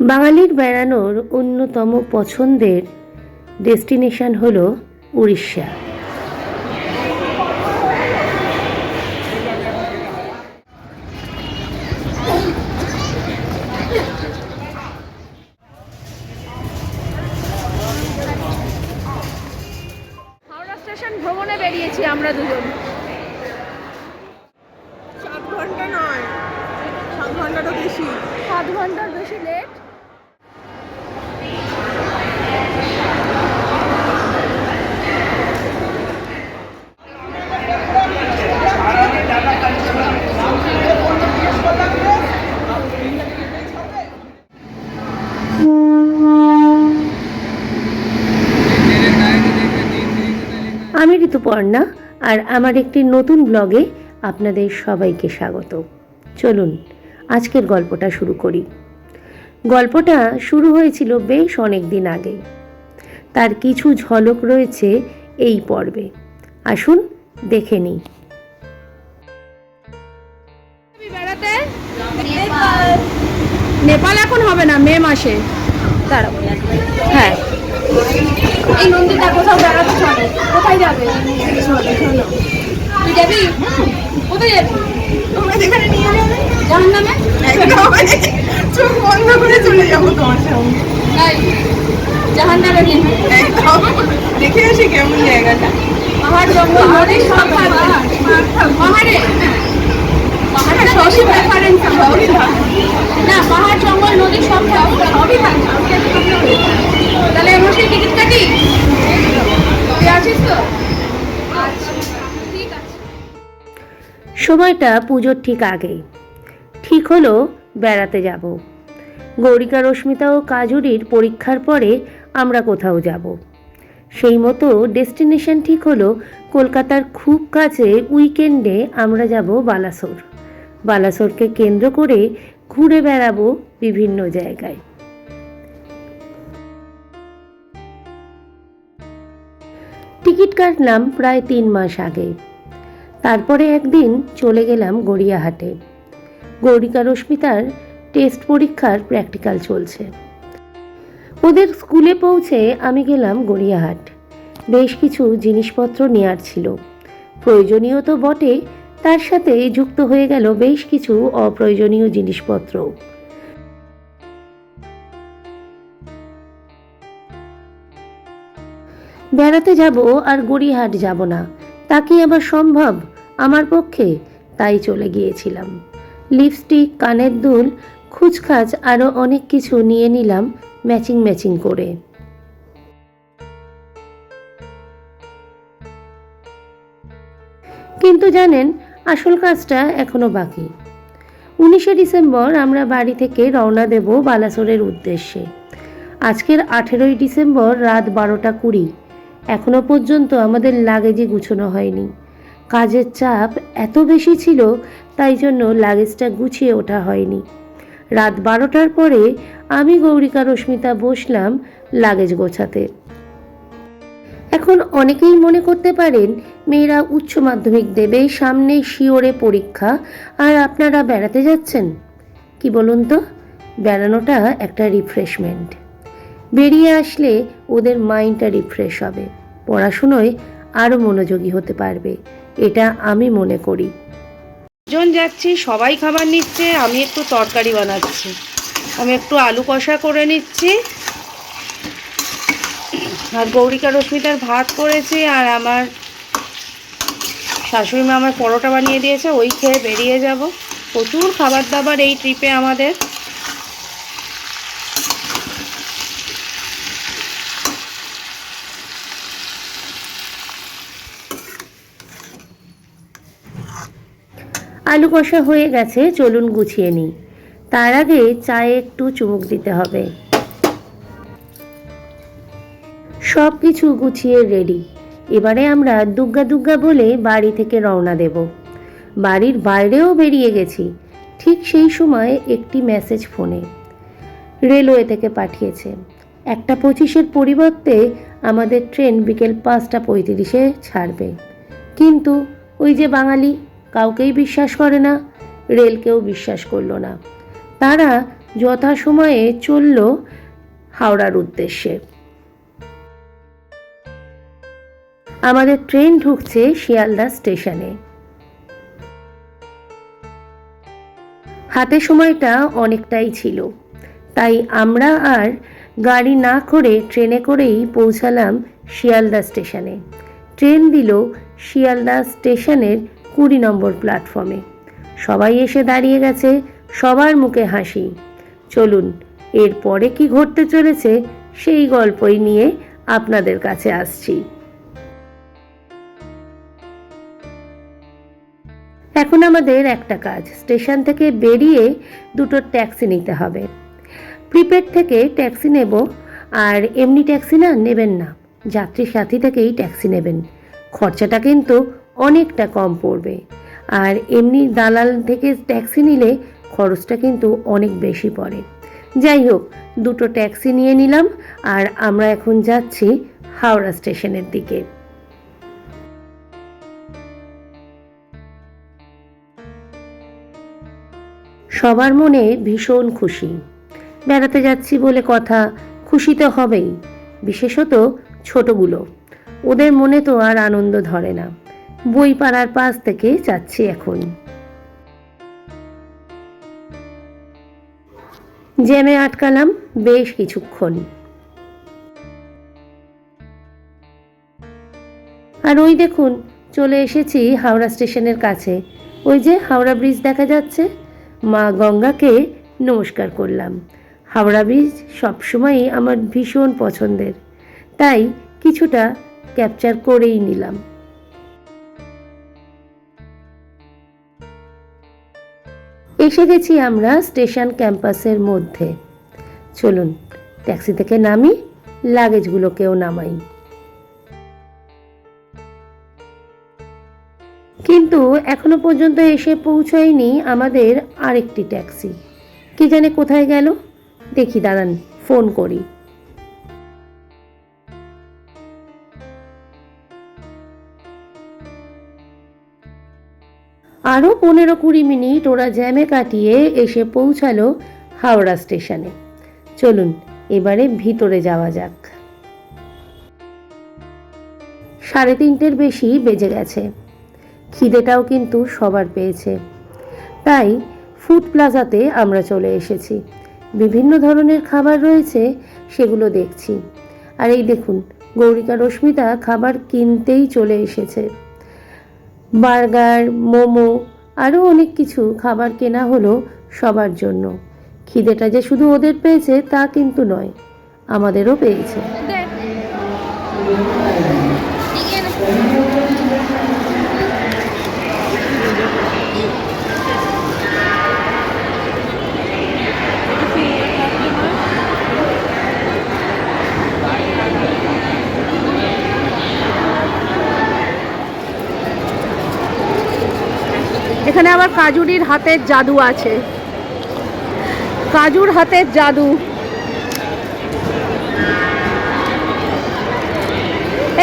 বাঙালির বেড়ানোর অন্যতম পছন্দের ডেস্টিনেশন হল উড়িষ্যা। স্টেশন ভ্রমণে বেরিয়েছি আমরা দুজন। সাত ঘণ্টা নয় সাত ঘন্টারও বেশি। সাত ঘণ্টার বেশি লেট আমি আর আমার একটি নতুন ব্লগে আপনাদের সবাইকে স্বাগত। চলুন, আজকের গল্পটা শুরু করি। গল্পটা শুরু হয়েছিল বেশ অনেক দিন আগে। তার কিছু ঝলক রয়েছে এই পর্বে। আসুন, দেখে নিই। নেপাল। এখন হবে না, মে মাসে। হ্যাঁ। কোথায় যাবে? তুই যাবি? কোথায় যাবি? তোমরা যেখানে নিয়ে যাবে? জাহান নামে চোখ বন্ধ করে চলে যাব তোমার সঙ্গে জাহান নামে একদম। দেখে আসি কেমন জায়গাটা। পাহাড় জঙ্গল নদী সব পাহাড়ে। পাহাড়ে? সবই প্রেফারেন্স সবই। না পাহাড় জঙ্গল নদী সব সবই থাকবে সময়টা পুজোর ঠিক আগে। ঠিক হলো বেড়াতে যাব। গৌরিকা, রশ্মিতা ও কাজুরির পরীক্ষার পরে আমরা কোথাও যাব। সেই মতো ডেস্টিনেশন ঠিক হলো কলকাতার খুব কাছে উইকেন্ডে আমরা যাব বালাসোর। বালাসোরকে কেন্দ্র করে ঘুরে বেড়াবো বিভিন্ন জায়গায়। টিকিট কাটলাম প্রায় তিন মাস আগে। তারপরে একদিন চলে গেলাম গড়িয়াহাটে। গৌরিকা রশ্মিতার টেস্ট পরীক্ষার প্র্যাকটিক্যাল চলছে। ওদের স্কুলে পৌঁছে আমি গেলাম গড়িয়াহাট। বেশ কিছু জিনিসপত্র নেওয়ার ছিল। প্রয়োজনীয় তো বটে, তার সাথে যুক্ত হয়ে গেল বেশ কিছু অপ্রয়োজনীয় জিনিসপত্র। বেড়াতে যাব আর গড়িয়াহাট যাব না, তা কি আবার সম্ভব? আমার পক্ষে তাই চলে গিয়েছিলাম। লিপস্টিক, কানের দুল, খুচখাচ আরও অনেক কিছু নিয়ে নিলাম ম্যাচিং ম্যাচিং করে। কিন্তু জানেন, আসল কাজটা এখনও বাকি। উনিশে ডিসেম্বর আমরা বাড়ি থেকে রওনা দেব বালাসোরের উদ্দেশ্যে। আজকের আঠেরোই ডিসেম্বর রাত বারোটা কুড়ি। এখনও পর্যন্ত আমাদের লাগেজই গুছানো হয়নি। কাজের চাপ এত বেশি ছিল, তাই জন্য লাগেজটা গুছিয়ে ওঠা হয়নি। রাত বারোটার পরে আমি গৌরিকা রশ্মিতা বসলাম লাগেজ গোছাতে। এখন অনেকেই মনে করতে পারেন, মেয়েরা উচ্চ মাধ্যমিক দেবে সামনে শিওরে পরীক্ষা, আর আপনারা বেড়াতে যাচ্ছেন? কি বলুন তো? বেড়ানোটা একটা রিফ্রেশমেন্ট বেরিয়ে আসলে ওদের মাইন্ডটা রিফ্রেশ হবে। পড়াশুনোয় আরও মনোযোগী হতে পারবে। এটা আমি মনে করি। জন যাচ্ছি, সবাই খাবার নিচ্ছে, আমি একটু তরকারি বানাচ্ছি। আমি একটু আলু কষা করে নিচ্ছি। আর গৌরিকা রশ্মিতার ভাত করেছি আর আমার শাশুড়ি মা আমার পরোটা বানিয়ে দিয়েছে, ওই খেয়ে বেরিয়ে যাব। প্রচুর খাবার দাবার এই ট্রিপে আমাদের। আলু কষা হয়ে গেছে, চলুন গুছিয়ে নিই। তার আগে চায়ে একটু চুমুক দিতে হবে। সব কিছু গুছিয়ে রেডি এবারে আমরা দুগ্গা দুগ্গা বলে বাড়ি থেকে রওনা দেব। বাড়ির বাইরেও বেরিয়ে গেছি। ঠিক সেই সময় একটি মেসেজ ফোনে রেলওয়ে থেকে পাঠিয়েছে। একটা পঁচিশের পরিবর্তে আমাদের ট্রেন বিকেল পাঁচটা পঁয়ত্রিশে ছাড়বে। কিন্তু ওই যে বাঙালি কাউকেই বিশ্বাস করে না, রেলকেও বিশ্বাস করল না। তারা যথাসময়ে চলল হাওড়ার উদ্দেশ্যে। আমাদের ট্রেন ঢুকছে শিয়ালদা স্টেশনে। হাতে সময়টা অনেকটাই ছিল, তাই আমরা আর গাড়ি না করে ট্রেনে করেই পৌঁছালাম শিয়ালদা স্টেশনে। ট্রেন দিল শিয়ালদা স্টেশনের কুড়ি নম্বর প্ল্যাটফর্মে। সবাই এসে দাঁড়িয়ে গেছে, সবার মুখে হাসি। চলুন এরপরে কি ঘটতে চলেছে সেই গল্পই নিয়ে আপনাদের কাছে আসছি। এখন আমাদের একটা কাজ, স্টেশন থেকে বেরিয়ে দুটো ট্যাক্সি নিতে হবে। প্রিপেড থেকে ট্যাক্সি নেব, আর এমনি ট্যাক্সি না, নেবেন না। যাত্রী সাথী থেকেই ট্যাক্সি নেবেন। খরচাটা কিন্তু অনেকটা কম পড়বে। আর এমনি দালাল থেকে ট্যাক্সি নিলে খরচটা কিন্তু অনেক বেশি পড়ে। যাই হোক, দুটো ট্যাক্সি নিয়ে নিলাম আর আমরা এখন যাচ্ছি হাওড়া স্টেশনের দিকে। সবার মনে ভীষণ খুশি। বেড়াতে যাচ্ছি বলে কথা খুশি তো হবেই, বিশেষত ছোটগুলো। ওদের মনে তো আর আনন্দ ধরে না। বই পাড়ার পাশ থেকে যাচ্ছি এখন। জ্যামে আটকালাম বেশ কিছুক্ষণ। আর ওই দেখুন, চলে এসেছি হাওড়া স্টেশনের কাছে। ওই যে হাওড়া ব্রিজ দেখা যাচ্ছে। মা গঙ্গাকে নমস্কার করলাম। হাওড়া ব্রিজ সবসময়ই আমার ভীষণ পছন্দের। তাই কিছুটা ক্যাপচার করেই নিলাম। এসে গেছি আমরা স্টেশন ক্যাম্পাসের মধ্যে। চলুন, ট্যাক্সি থেকে নামি, লাগেজগুলোকেও নামাই। কিন্তু এখনও পর্যন্ত এসে পৌঁছায়নি আমাদের আরেকটি ট্যাক্সি। কি জানে কোথায় গেল? দেখি, দাঁড়ান, ফোন করি। আরও পনেরো কুড়ি মিনিট ওরা জ্যামে কাটিয়ে এসে পৌঁছালো হাওড়া স্টেশনে। চলুন, এবারে ভিতরে যাওয়া যাক। সাড়ে তিনটের বেশি বেজে গেছে। খিদেটাও কিন্তু সবার পেয়েছে। তাই ফুড প্লাজাতে আমরা চলে এসেছি। বিভিন্ন ধরনের খাবার রয়েছে, সেগুলো দেখছি। আর এই দেখুন, গৌরিকা রশ্মিতা খাবার কিনতেই চলে এসেছে। বার্গার, মোমো, আরও অনেক কিছু খাবার কেনা হলো সবার জন্য। খিদেটা যে শুধু ওদের পেয়েছে তা কিন্তু নয়, আমাদেরও পেয়েছে। আবার কাজুরির হাতের জাদু আছে। কাজুর হাতের জাদু।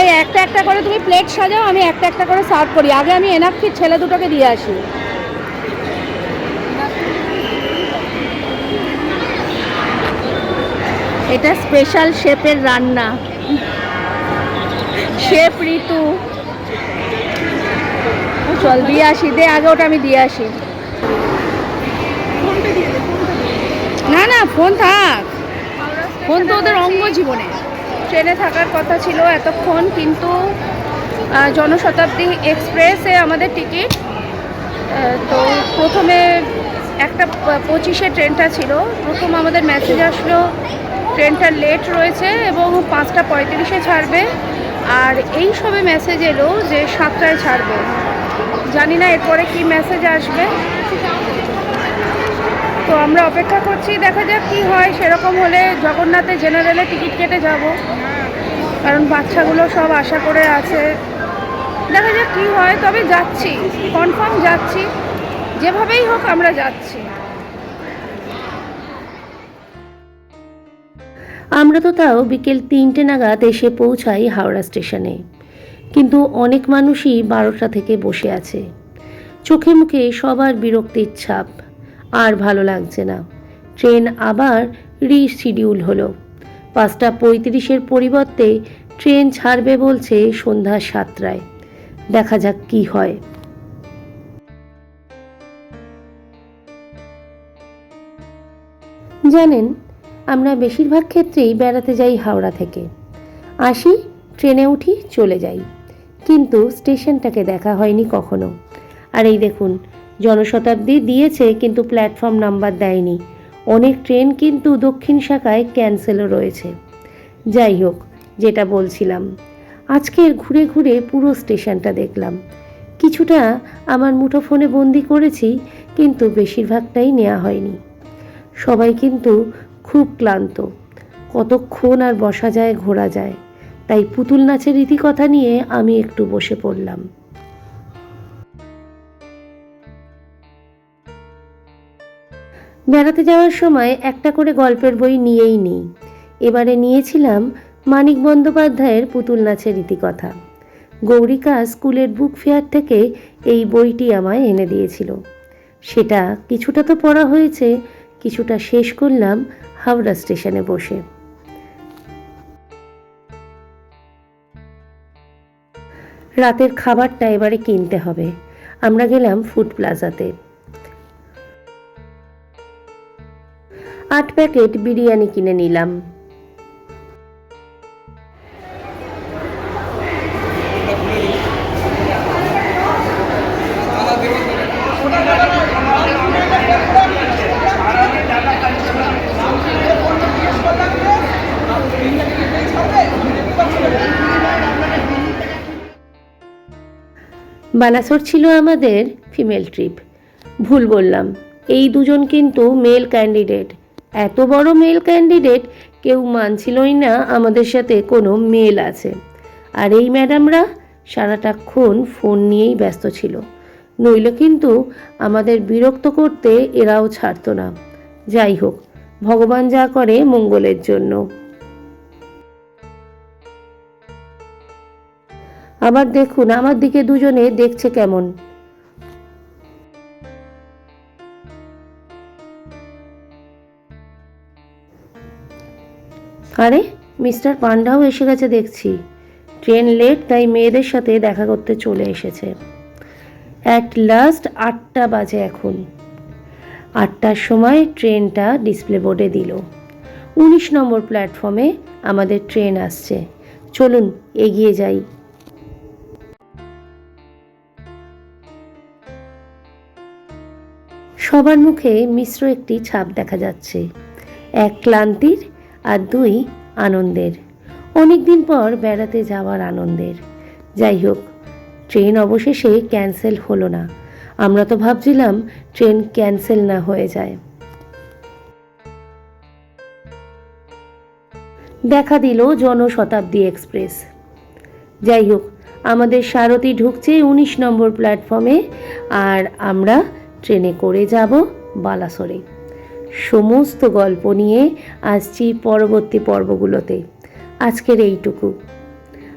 এই একটা একটা করে তুমি প্লেট সাজাও, আমি একটা একটা করে সার্ভ করি। আগে আমি এনাক্ষীর ছেলে দুটোকে দিয়ে আসি। এটা স্পেশাল শেফের রান্না। শেফ ঋতু। চল, দিয়ে আসি, দে আগে ওটা আমি দিয়ে আসি। না না, ফোন থাক। ফোন তো ওদের অঙ্গ জীবনে। ট্রেনে থাকার কথা ছিল এতক্ষণ, কিন্তু জনশতাব্দী এক্সপ্রেসে আমাদের টিকিট। তো প্রথমে একটা পঁচিশে ট্রেনটা ছিল। প্রথম আমাদের মেসেজ আসলো, ট্রেনটা লেট রয়েছে এবং পাঁচটা পঁয়ত্রিশে ছাড়বে। আর এই সবে মেসেজ এলো যে সাতটায় ছাড়বে। জানি না এরপরে কি মেসেজ আসবে। তো আমরা অপেক্ষা করছি, দেখা যাক কি হয়। সেরকম হলে জগন্নাথে জেনারেলে টিকিট কেটে যাব। কারণ বাচ্চাগুলো সব আশা করে আছে। দেখা যাক কি হয়, তবে যাচ্ছি কনফার্ম যাচ্ছি। যেভাবেই হোক আমরা যাচ্ছি। আমরা তো তাও বিকেল তিনটে নাগাদ এসে পৌঁছাই হাওড়া স্টেশনে। কিন্তু অনেক মানুষই বারোটা থেকে বসে আছে। চোখে মুখে সবার বিরক্তির ছাপ, আর ভালো লাগছে না। ট্রেন আবার রিশিডিউল হলো। পাঁচটা পঁয়ত্রিশের পরিবর্তে ট্রেন ছাড়বে বলছে সন্ধ্যা সাতটায়। দেখা যাক কি হয়। জানেন, আমরা বেশিরভাগ ক্ষেত্রেই বেড়াতে যাই হাওড়া থেকে। আসি, ট্রেনে উঠি, চলে যাই। কিন্তু স্টেশনটাকে দেখা হয়নি কখনো। আর এই দেখুন, জনশতাব্দী দিয়েছে কিন্তু প্ল্যাটফর্ম নাম্বার দেয়নি। অনেক ট্রেন কিন্তু দক্ষিণ শাখায় ক্যান্সেলও রয়েছে। যাই হোক, যেটা বলছিলাম, আজকের ঘুরে ঘুরে পুরো স্টেশনটা দেখলাম। কিছুটা আমার মুঠোফোনে বন্দি করেছি, কিন্তু বেশিরভাগটাই নেওয়া হয়নি। সবাই কিন্তু খুব ক্লান্ত। কতক্ষণ আর বসা যায়, ঘোরা যায়। তাই পুতুল নাচের রীতিকথা নিয়ে আমি একটু বসে পড়লাম। বেড়াতে যাওয়ার সময় একটা করে গল্পের বই নিয়েই নিই। এবারে নিয়েছিলাম মানিক বন্দ্যোপাধ্যায়ের পুতুল নাচের রীতিকথা। গৌরিকা স্কুলের বুক ফেয়ার থেকে এই বইটি আমায় এনে দিয়েছিল। সেটা কিছুটা তো পড়া হয়েছে, কিছুটা শেষ করলাম হাওড়া স্টেশনে বসে। রাতের খাবারটা এবারে কিনতে হবে। আমরা গেলাম ফুড প্লাজাতে। আট প্যাকেট বিরিয়ানি কিনে নিলাম। বালাসোর ছিল আমাদের ফিমেল ট্রিপ। ভুল বললাম, এই দুজন কিন্তু মেল ক্যান্ডিডেট। এত বড় মেল ক্যান্ডিডেট কেউ মানছিলই না আমাদের সাথে কোনো মেল আছে। আর এই ম্যাডামরা সারাটাক্ষণ ফোন নিয়েই ব্যস্ত ছিল। নইলে কিন্তু আমাদের বিরক্ত করতে এরাও ছাড়তো না। যাই হোক, ভগবান যা করে মঙ্গলের জন্য। আবার দেখুন, আমার দিকে দুজনে দেখছে কেমন। আরে, মিস্টার পান্ডাও এসে গেছে দেখছি। ট্রেন লেট, তাই মেয়েদের সাথে দেখা করতে চলে এসেছে। অ্যাট লাস্ট আটটা বাজে এখন। আটটার সময় ট্রেনটা ডিসপ্লে বোর্ডে দিল। উনিশ নম্বর প্ল্যাটফর্মে আমাদের ট্রেন আসছে। চলুন, এগিয়ে যাই। সবার মুখে মিশ্র একটি ছাপ দেখা যাচ্ছে। এক ক্লান্তির আর দুই আনন্দের। অনেক দিন পর বেড়াতে যাওয়ার আনন্দের। যাই হোক, ট্রেন অবশেষে ক্যান্সেল হলো না। আমরা তো ভাবছিলাম ট্রেন ক্যান্সেল না হয়ে যায়। দেখা দিল জনশতাব্দী এক্সপ্রেস। যাই হোক, আমাদের সারথি ঢুকছে উনিশ নম্বর প্ল্যাটফর্মে আর আমরা ট্রেনে করে যাব বালাসরে। সমস্ত গল্প নিয়ে আসছি পরবর্তী পর্বগুলোতে। আজকের এইটুকু।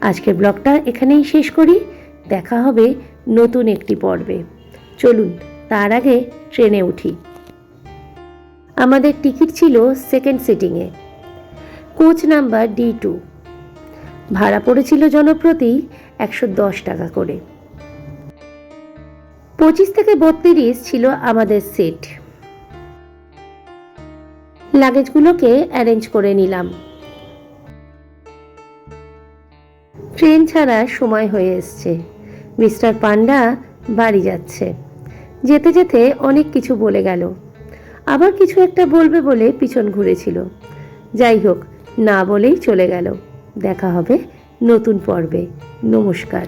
আজকের ব্লগটা এখানেই শেষ করি। দেখা হবে নতুন একটি পর্বে। চলুন, তার আগে ট্রেনে উঠি। আমাদের টিকিট ছিল second সিটিংয়ে। Coach number D two. ভাড়া পড়েছিল জনপ্রতি একশো দশ টাকা করে। পঁচিশ থেকে বত্রিশ ছিল আমাদের সিট। লাগেজগুলোকে অ্যারেঞ্জ করে নিলাম। ট্রেন ছাড়ার সময় হয়ে এসছে। মিস্টার পান্ডা বাড়ি যাচ্ছে। যেতে যেতে অনেক কিছু বলে গেল। আবার কিছু একটা বলবে বলে পিছন ঘুরেছিল। যাই হোক, না বলেই চলে গেল। দেখা হবে নতুন পর্বে। নমস্কার।